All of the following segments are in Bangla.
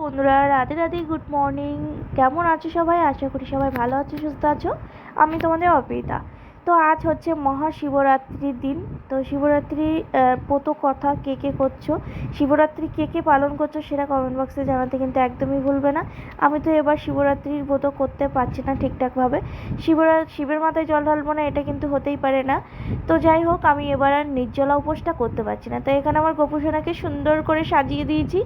বন্ধুরা রাতে রাতে গুড মর্নিং কেমন আছো সবাই? আশা করি সবাই ভালো আছো, সুস্থ আছো। আমি তোমাদের অর্পিতা তো আজ হচ্ছে মহাশিবরাত্রির দিন। তো শিবরাত্রি কত কথা কে কে করছ? শিবরাত্রি কে কে পালন করছ সেটা কমেন্ট বক্সে জানাতে কিন্তু একদমই ভুলবে না। আমি তো এবার শিবরাত্রির ব্রত করতে পারছি না ঠিকঠাকভাবে। শিবরা, শিবের মাথায় জল ঢালবো না, এটা কিন্তু হতেই পারে না। তো যাই হোক, আমি এবার আর নির্জলা উপোসটা করতে পারছি না। তো এখানে আমার গোপুসোনাকে সুন্দর করে সাজিয়ে দিয়েছি।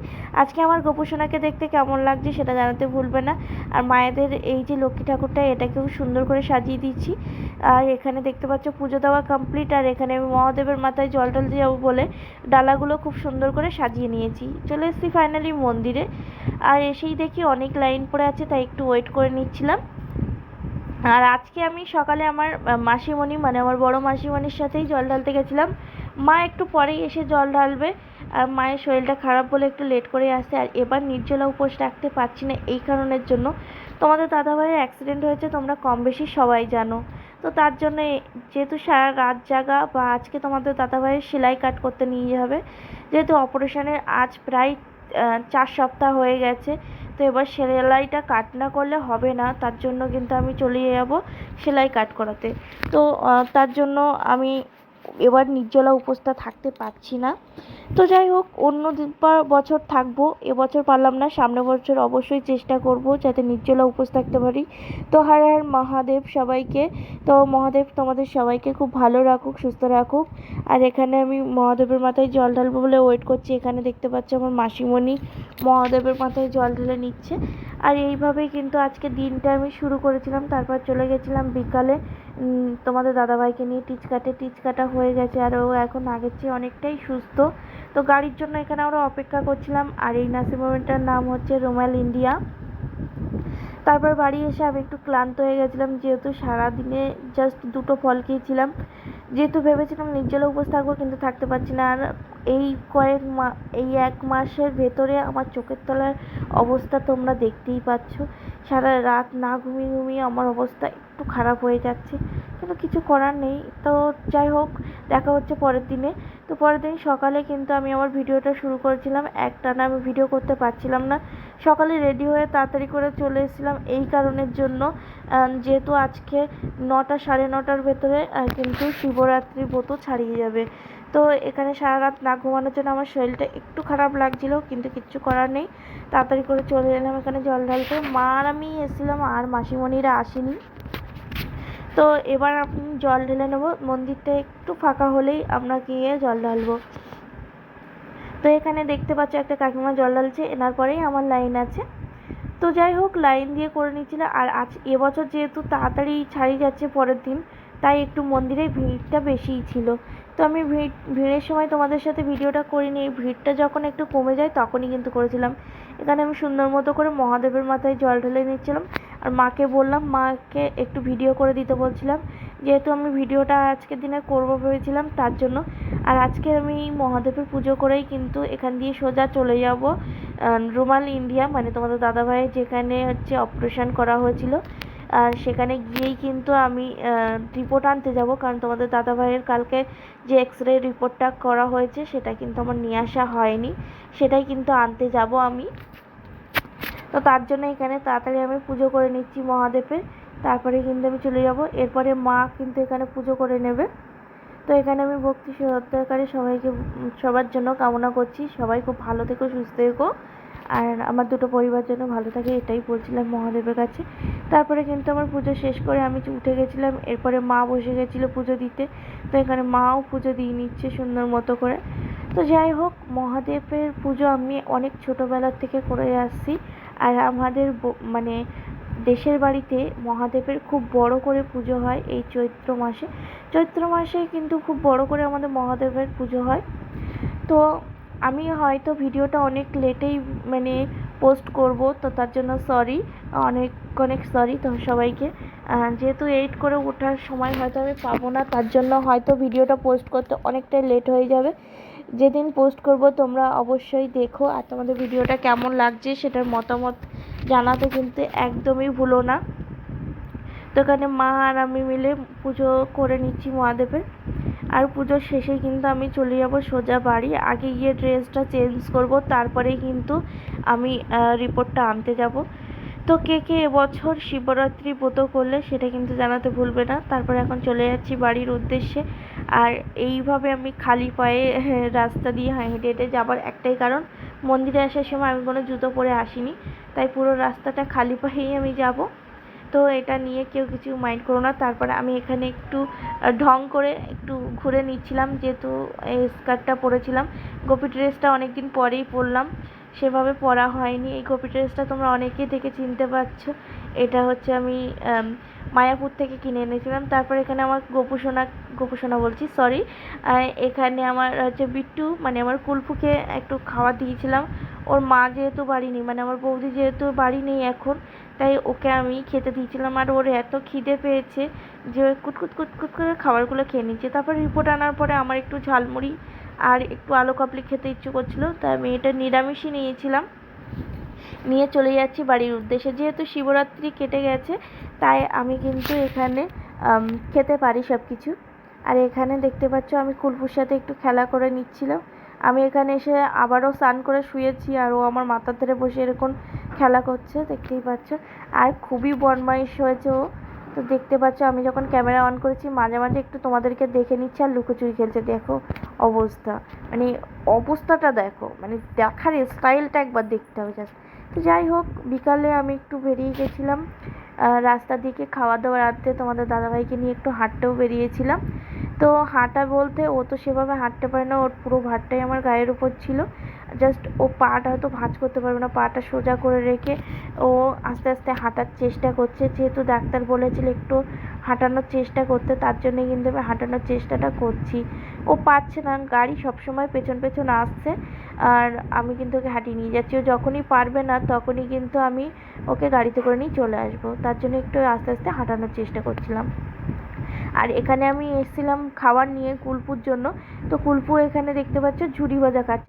আজকে আমার গোপুসোনাকে দেখতে কেমন লাগছে সেটা জানাতে ভুলবে না। আর মায়েদের এই যে লক্ষ্মী ঠাকুরটা, এটাকেও সুন্দর করে সাজিয়ে দিয়েছি আর এখানে দেখতে পাচ্ছ, পুজো দেওয়া কমপ্লিট আর এখানে আমি মহাদেবের মাথায় জল টল দিয়ে যাব বলে ডালাগুলো খুব সুন্দর করে সাজিয়ে নিয়েছি। চলে এসেছি ফাইনালি মন্দিরে। আর এসেই দেখি অনেক লাইন পড়ে আছে, তাই একটু ওয়েট করে নিচ্ছিলাম। আর আজকে আমি সকালে আমার মাসিমণি মানে আমার বড় মাসিমণির সাথেই জল ঢালতে গেছিলাম। মা একটু পরেই এসে জল ঢালবে। আর মায়ের শরীরটা খারাপ বলে একটু লেট করে আসছে। আর এবার নির্জলা উপোস রাখতে পারছি না এই কারণের জন্য। তোমাদের দাদাভাইয়ের অ্যাক্সিডেন্ট হয়েছে, তোমরা কম বেশি সবাই জানো। তো তার জন্য যেহেতু সারা রাত জাগা, বা আজকে তোমাদের দাদাভাইয়ের সেলাই কাট করতে নিয়ে যাবে যেহেতু অপারেশনের আজ প্রায় চার সপ্তাহ হয়ে গেছে, তো এবার সেলাইটা কাট না করলে হবে না। তার জন্য কিন্তু আমি চলে যাব সেলাই কাট করাতে। তো তার জন্য আমি এবার নির্জলা উপোসটা থাকতে পারছি না। তো যাই হোক, অন্য বছর থাকব এবছর পারলাম না সামনের বছর অবশ্যই চেষ্টা করব যাতে নির্জলা উপোস থাকতে পারি। তো হার হার মহাদেব সবাইকে, তো মহাদেব তোমাদের সবাইকে খুব ভালো রাখুক, সুস্থ রাখুক। আর এখানে আমি মহাদেবের মাথায় জল ঢালবো বলে ওয়েট করছি, এখানে দেখতে পাচ্ছি আমার মাসিমণি মহাদেবের মাথায় জল ঢেলে নিচ্ছে। আর এইভাবেই কিন্তু আজকে দিনটা আমি শুরু করেছিলাম, তারপর চলে গেছিলাম বিকালে। তোমাদের দাদাভাইকে নিয়ে টিচ কাটে টিচ কাটা হয়ে গেছে আর ও এখন আগের চেয়ে অনেকটাই সুস্থ। তো গাড়ির জন্য এখানে আমরা অপেক্ষা করছিলাম আর এই নার্সিংহোমটার নাম হচ্ছে রোমাল ইন্ডিয়া। তারপর বাড়ি এসে আমি একটু ক্লান্ত হয়ে গেছিলাম, যেহেতু সারাদিনে জাস্ট দুটো ফল খেয়েছিলাম। যেহেতু ভেবেছিলাম নির্জলা উপোস থাকব, কিন্তু থাকতে পারছি না। আর এই কয়েক মা, এই এক মাসের ভেতরে আমার চোখের তলার অবস্থা তোমরা দেখতেই পাচ্ছ। সারা রাত না ঘুমিয়ে ঘুমিয়ে আমার অবস্থা একটু খারাপ হয়ে যাচ্ছে, কিন্তু কিছু করার নেই। তো যাই হোক, দেখা হচ্ছে পরের দিনে। তো পরের দিন সকালে কিন্তু আমি আমার ভিডিওটা শুরু করেছিলাম। একটানা আমি ভিডিও করতে পারছিলাম না। সকালে রেডি হয়ে তাড়াতাড়ি করে চলে এসেছিলাম। এই কারণের জন্য যেহেতু আজকে নটা, সাড়ে নটার ভেতরে কিন্তু শিবরাত্রির ব্রত ছাড়িয়ে যাবে। তো এখানে সারা রাত না ঘুমানোর জন্য আমার শরীরটা একটু খারাপ লাগছিল, কিন্তু কিচ্ছু করার নেই। তাড়াতাড়ি করে চলে এলাম এখানে জল ঢালতে। মা আর আমি এসেছিলাম, আর মাসিমণিরা আসেনি। তো এবার আপনি জল ঢেলে নেব। মন্দিরটা একটু ফাঁকা হলেই আমরা গিয়ে জল ঢালবো। তো এখানে দেখতে পাচ্ছ একটা কাকিমা জল ঢালছে, এনার পরেই আমার লাইন আছে। তো যাই হোক, লাইন দিয়ে করে নিচ্ছিলাম আর আজ এবছর যেহেতু তাড়াতাড়ি ছাড়িয়ে যাচ্ছে পরের দিন, তাই একটু মন্দিরে ভিড়টা বেশিই ছিল। তো আমি ভিড়, ভিড়ের সময় তোমাদের সাথে ভিডিওটা করিনি ভিড়টা যখন একটু কমে যায় তখনই কিন্তু করেছিলাম। এখানে আমি সুন্দর মতো করে মহাদেবের মাথায় জল ঢেলে নিচ্ছিলাম আর মাকে বললাম, মাকে একটু ভিডিও করে দিতে বলছিলাম, যেহেতু আমি ভিডিওটা আজকের দিনে করব ভেবেছিলাম তার জন্য। আর আজকে আমি মহাদেবের পুজো করেই কিন্তু এখান দিয়ে সোজা চলে যাব রুমাল ইন্ডিয়া মানে তোমাদের দাদাভাইয়ের যেখানে হচ্ছে অপারেশন করা হয়েছিল। আর সেখানে গিয়েই কিন্তু আমি রিপোর্ট আনতে যাব, কারণ তোমাদের দাদাভাইয়ের কালকে যে এক্স রে রিপোর্টটা করা হয়েছে, সেটা কিন্তু আমার নিয়ে আসা হয়নি। সেটাই কিন্তু আনতে যাব আমি। তো তার জন্য এখানে তাড়াতাড়ি আমি পুজো করে নিচ্ছি মহাদেবের। তারপরে কিন্তু আমি চলে যাব। এরপরে মা কিন্তু এখানে পুজো করে নেবে। তো এখানে আমি ভক্তি শ্রদ্ধাকারী সবাইকে, সবার জন্য কামনা করছি। সবাই খুব ভালো থেকো, সুস্থ থেকো। আর আমার দুটো পরিবার যেন ভালো থাকে, এটাই বলছিলাম মহাদেবের কাছে। তারপরে কিন্তু আমার পুজো শেষ করে আমি উঠে গেছিলাম। এরপরে মা বসে গেছিল পুজো দিতে। তো এখানে মাও পুজো দিয়ে নিচ্ছে সুন্দর মতো করে। তো যাই হোক, মহাদেবের পুজো আমি অনেক ছোটোবেলার থেকে করে আসছি। আর আমাদের মানে দেশের বাড়িতে মহাদেবের খুব বড় করে পুজো হয় এই চৈত্র মাসে। চৈত্র মাসে কিন্তু খুব বড় করে আমাদের মহাদেবের পুজো হয়। তো আমি হয়তো ভিডিওটা অনেক লেটেই মানে পোস্ট করব, তো তার জন্য সরি অনেক অনেক সরি তো সবাইকে। যেহেতু এইট করে ওঠার সময় হয়তো আমি পাবো না, তার জন্য হয়তো ভিডিওটা পোস্ট করতে অনেকটাই লেট হয়ে যাবে। যেদিন পোস্ট করব, তোমরা অবশ্যই দেখো। আর তোমাদের ভিডিওটা কেমন লাগছে সেটার মতামত জানাতে কিন্তু একদমই ভুলো না। তো এখানে মা আর আমি মিলে পুজো করে নিচ্ছি মহাদেবের। আর পুজোর শেষেই কিন্তু আমি চলে যাব সোজা বাড়ি। আগে গিয়ে ড্রেসটা চেঞ্জ করব, তারপরেই কিন্তু আমি রিপোর্টটা আনতে যাব। তো কে কে এবছর শিবরাত্রি ব্রত করলে সেটা কিন্তু জানাতে ভুলবে না। তারপরে এখন চলে যাচ্ছি বাড়ির উদ্দেশ্যে। আর এইভাবে আমি খালি পায়ে হ্যাঁ, রাস্তা দিয়ে হেঁটে হেঁটে যাবার একটাই কারণ মন্দিরে আসার সময় আমি কোনো জুতো পরে আসিনি। তাই পুরো রাস্তাটা খালি পায়েই আমি যাব। তো এটা নিয়ে কেউ কিছু মাইন্ড করো না। তারপরে আমি এখানে একটু ঢং করে একটু ঘুরে নিচ্ছিলাম। যেহেতু এই স্কার্টটা পরেছিলাম। গোপী ড্রেসটা অনেক দিন পরেই পরলাম। সেভাবে পরা হয়নি। এই গোপী ড্রেসটা তোমরা অনেকেই দেখে চিনতে পারছ। এটা হচ্ছে আমি মায়াপুর থেকে কিনে এনেছিলাম। তারপর এখানে আমার গোপুসোনা গোপুসোনা বলছি সরি এখানে আমার হচ্ছে বিট্টু মানে আমার কুলফুকে একটু খাওয়া দিয়েছিলাম। ওর মা যেহেতু বাড়ি নেই মানে আমার বৌদি যেহেতু বাড়ি নেই এখন, তাই ওকে আমি খেতে দিয়েছিলাম। আর ওর এত খিদে পেয়েছে যে কুটকুট কুটকুট করে খাবারগুলো খেয়ে নিচ্ছে তারপর রিপোর্ট আনার পরে আমার একটু ঝালমুড়ি আর একটু আলু কাবলি খেতে ইচ্ছে করছিল তাই আমি এটা নিরামিষই নিয়েছিলাম। নিয়ে চলে যাচ্ছি বাড়ির উদ্দেশ্যে। যেহেতু শিবরাত্রি কেটে গেছে, তাই আমি কিন্তু এখানে খেতে পারি সব কিছু আর এখানে দেখতে পাচ্ছ আমি কুলপুর সাথে একটু খেলা করে নিচ্ছিলাম। আমি এখানে এসে আবারও স্নান করে শুয়েছি আর ও আমার মাথার ধরে বসে এরকম খেলা করছে, দেখতেই পাচ্ছ। আর খুবই বদমাইশ হয়েছে ও। তো দেখতে পাচ্ছ, আমি যখন ক্যামেরা অন করেছি, মাঝে মাঝে একটু তোমাদেরকে দেখে নিচ্ছে আর লুকোচুরি খেলছে। দেখো অবস্থা। মানে অবস্থাটা দেখো মানে দেখার স্টাইলটা একবার দেখতে হবে জাস্ট তো যাই হোক, বিকালে আমি একটু বেরিয়ে গেছিলাম। রাস্তার দিকে খাওয়া দাওয়া রাত্রে তোমাদের দাদাভাইকে নিয়ে একটু হাঁটতেও বেরিয়েছিলাম। তো হাঁটা বলতে ও তো সেভাবে হাঁটতে পারে না, ওর পুরো ভারটাই আমার গায়ের উপর ছিল। জাস্ট ও পাটা হয়তো ভাঁজ করতে পারবে না, পাটা সোজা করে রেখে ও আস্তে আস্তে হাঁটার চেষ্টা করছে। যেহেতু ডাক্তার বলেছিল একটু হাঁটানোর চেষ্টা করতে, তার জন্য কিন্তু আমি হাঁটানোর চেষ্টাটা করছি। ও পাচ্ছে না, গাড়ি সবসময় পেছন পেছন আসছে, আর আমি কিন্তু ওকে হাঁটিয়ে নিয়ে যাচ্ছি। ও যখনই পারবে না, তখনই কিন্তু আমি ওকে গাড়িতে করে নিয়ে চলে আসব। তার জন্য একটু আস্তে আস্তে হাঁটানোর চেষ্টা করছিলাম। আর এখানে আমি এসেছিলাম খাবার নিয়ে কুলপুর জন্য। তো কুলপু এখানে দেখতে পাচ্ছ ঝুড়ি ভাজা খাচ্ছে।